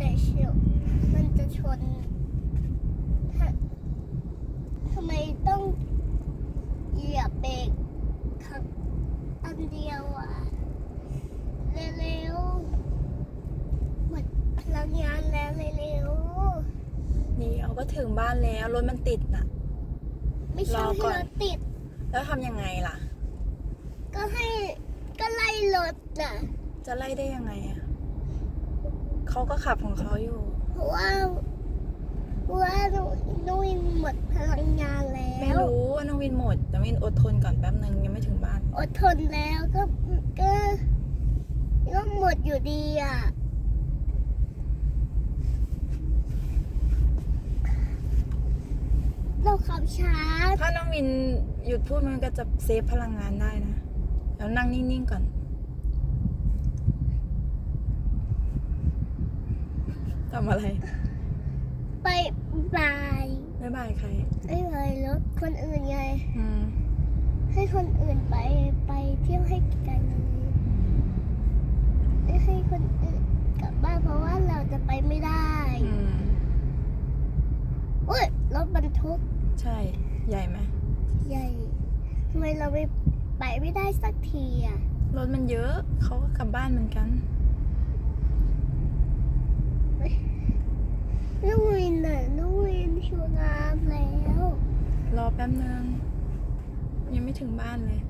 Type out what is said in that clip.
แต่เฉียวมันจะชนฮะทำไมต้องเหยียบเบรกครั้งอันเดียวอะเร็วๆหมดพลังงานแล้วเร็วเดี๋ยวก็ถึงบ้านแล้วรถมันติดน่ะ ๆไม่ใช่รอให้ก่อน รถติด แล้วทำยังไงล่ะ ก็ให้ก็ไล่รถน่ะ จะไล่ได้ยังไงอะ เขาก็ขับของเขาอยู่ เพราะว่าเพราะว่าหนูหนูหมดพลังงานแล้ไม่วรู้ว่าน้องวินหมดแต่วินอดทนก่อนแป๊บนึงยังไม่ถึงบ้าน อดทนแล้วก็ก็ก็หมดอยู่ดีอะ เราขับช้าถ้าน้องวินหยุดพูดมันก็จะเซฟพลังงานได้นะ แล้วนั่งนิ่งๆก่อน ทำอะไรไปบายบ๊ายบายใคร ไม่ไปรถคนอื่นไง อืม ให้คนอื่นไปไปเที่ยวให้กันไม่ให้คนอื่นกลับบ้านเพราะว่าเราจะไปไม่ได้อืม อุ้ยรถบรรทุกใช่ ใหญ่ไหมใหญ่ทำไมเราไม่ไปไม่ได้สักทีอะรถมันเยอะ เขาก็กลับบ้านเหมือนกันน้องวินน่ะน้องวินชูน้ำแล้ว รอ แป๊บนึง ยังไม่ถึงบ้านเลย